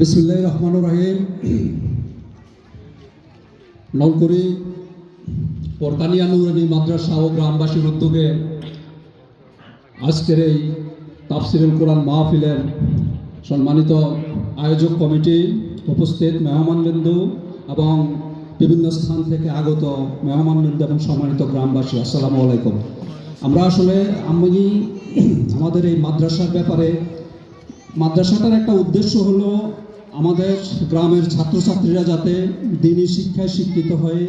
বিসমুল্লাহ রহমান রাহিম। নলকরি পরকানিয়া নুরানি মাদ্রাসা ও গ্রামবাসীর উদ্যোগে আজকের এই তাফসিরুল কোরআন মাহফিলের সম্মানিত আয়োজক কমিটি উপস্থিত মেহমানবৃন্দু এবং বিভিন্ন স্থান থেকে আগত মেহমানবৃন্দ এবং সম্মানিত গ্রামবাসী, আসসালামু আলাইকুম। আমরা আসলে আমি আমাদের এই মাদ্রাসার ব্যাপারে, মাদ্রাসাটার একটা উদ্দেশ্য হলো আমাদের গ্রামের ছাত্রছাত্রীরা যাতে দিনই শিক্ষায় শিক্ষিত হয়ে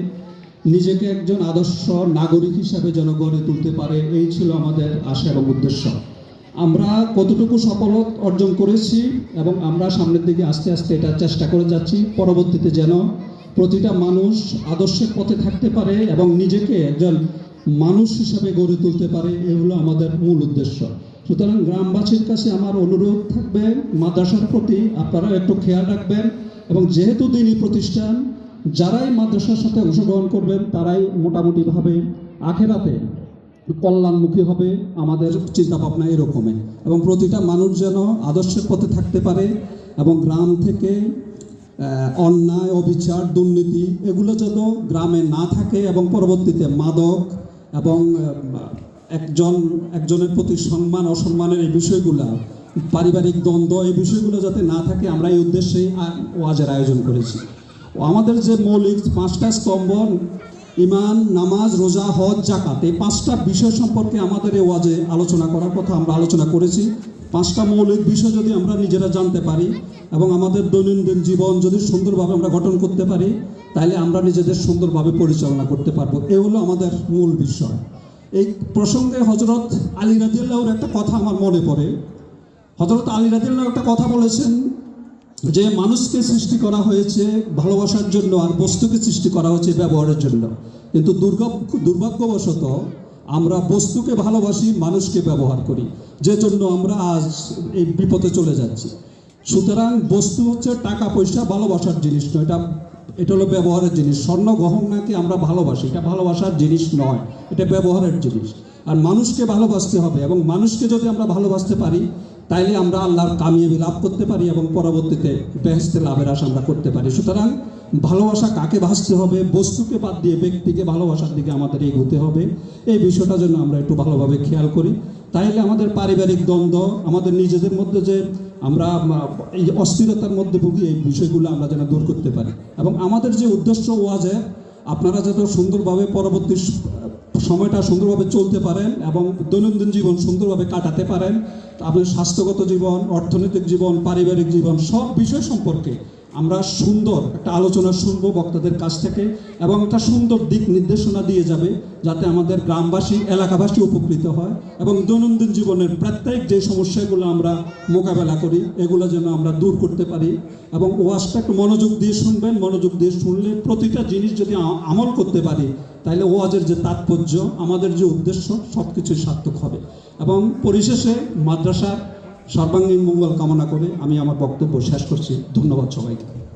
নিজেকে একজন আদর্শ নাগরিক হিসাবে যেন গড়ে তুলতে পারে, এই ছিল আমাদের আশা এবং উদ্দেশ্য। আমরা কতটুকু সফলত অর্জন করেছি এবং আমরা সামনের দিকে আস্তে আস্তে এটা চেষ্টা করে যাচ্ছি, পরবর্তীতে যেন প্রতিটা মানুষ আদর্শের পথে থাকতে পারে এবং নিজেকে একজন মানুষ হিসাবে গড়ে তুলতে পারে, এ হলো আমাদের মূল উদ্দেশ্য। সুতরাং গ্রামবাসীর কাছে আমার অনুরোধ থাকবে, মাদ্রাসার প্রতি আপনারা একটু খেয়াল রাখবেন এবং যেহেতু দিনই প্রতিষ্ঠান, যারাই মাদ্রাসার সাথে অংশগ্রহণ করবেন তারাই মোটামুটিভাবে আখেরাতে কল্যাণমুখী হবে, আমাদের চিন্তা ভাবনা এরকমই। এবং প্রতিটা মানুষ যেন আদর্শের পথে থাকতে পারে এবং গ্রাম থেকে অন্যায়, অবিচার, দুর্নীতি, এগুলো যেন গ্রামে না থাকে এবং পরবর্তীতে মাদক এবং একজন, একজনের প্রতি সম্মান, অসম্মানের এই বিষয়গুলো, পারিবারিক দ্বন্দ্ব, এই বিষয়গুলো যাতে না থাকে, আমরা এই উদ্দেশ্যেই ওয়াজের আয়োজন করেছি। আমাদের যে মৌলিক পাঁচটা স্তম্ভ ইমান নামাজ, রোজা, হজ জাকাত এই পাঁচটা বিষয় সম্পর্কে আমাদের এই ওয়াজে আলোচনা করার কথা আমরা আলোচনা করেছি। পাঁচটা মৌলিক বিষয় যদি আমরা নিজেরা জানতে পারি এবং আমাদের দৈনন্দিন জীবন যদি সুন্দরভাবে আমরা গঠন করতে পারি তাহলে আমরা নিজেদের সুন্দরভাবে পরিচালনা করতে পারব। এ হলো আমাদের মূল বিষয়। এই প্রসঙ্গে হজরত আলী রাজিয়াল্লাহর একটা কথা আমার মনে পড়ে। হজরত আলী রাজিয়াল্লাহ একটা কথা বলেছেন যে, মানুষকে সৃষ্টি করা হয়েছে ভালোবাসার জন্য আর বস্তুকে সৃষ্টি করা হয়েছে ব্যবহারের জন্য। কিন্তু দুর্ভাগ্য দুর্ভাগ্যবশত আমরা বস্তুকে ভালোবাসি, মানুষকে ব্যবহার করি, যে জন্য আমরা আজ এই বিপদে চলে যাচ্ছি। সুতরাং বস্তু হচ্ছে টাকা, পয়সা, ভালোবাসার জিনিস নয়, এটা এটা হলো ব্যবহারের জিনিস। স্বর্ণ গহনাকে আমরা ভালোবাসি, এটা ভালোবাসার জিনিস নয়, এটা ব্যবহারের জিনিস। আর মানুষকে ভালোবাসতে হবে এবং মানুষকে যদি আমরা ভালোবাসতে পারি, তাইলে আমরা আল্লাহর কামিয়াবি লাভ করতে পারি এবং পরবর্তীতে বেহেস্তে লাভের আশা আমরা করতে পারি। সুতরাং ভালোবাসা কাকে ভাসতে হবে? বস্তুকে বাদ দিয়ে ব্যক্তিকে ভালোবাসার দিকে আমাদের এগোতে হবে। এই বিষয়টা জন্য আমরা একটু ভালোভাবে খেয়াল করি। তাইলে আমাদের পারিবারিক দ্বন্দ্ব, আমাদের নিজেদের মধ্যে যে আমরা এই অস্থিরতার মধ্যে ভুগি, এই বিষয়গুলো আমরা যেন দূর করতে পারি। এবং আমাদের যে উদ্দেশ্য ওয়াজে, আপনারা যাতে সুন্দরভাবে পরবর্তী সময়টা সুন্দরভাবে চলতে পারেন এবং দৈনন্দিন জীবন সুন্দরভাবে কাটাতে পারেন, আপনার স্বাস্থ্যগত জীবন, অর্থনৈতিক জীবন, পারিবারিক জীবন, সব বিষয় সম্পর্কে আমরা সুন্দর একটা আলোচনা শুনব বক্তাদের কাছ থেকে এবং একটা সুন্দর দিক নির্দেশনা দিয়ে যাবে যাতে আমাদের গ্রামবাসী, এলাকাবাসী উপকৃত হয় এবং দৈনন্দিন জীবনের প্রত্যেক যে সমস্যাগুলো আমরা মোকাবেলা করি, এগুলো যেন আমরা দূর করতে পারি এবং ওয়াজটা একটু মনোযোগ দিয়ে শুনবেন, মনোযোগ দিয়ে শুনলে প্রতিটা জিনিস যদি আমল করতে পারি তাহলে ওয়াজের যে তাৎপর্য, আমাদের যে উদ্দেশ্য সব কিছুই সার্থক হবে এবং পরিশেষে মাদ্রাসার সর্বাঙ্গীন মঙ্গল কামনা করে আমি আমার বক্তব্য শেষ করছি। ধন্যবাদ সবাইকে।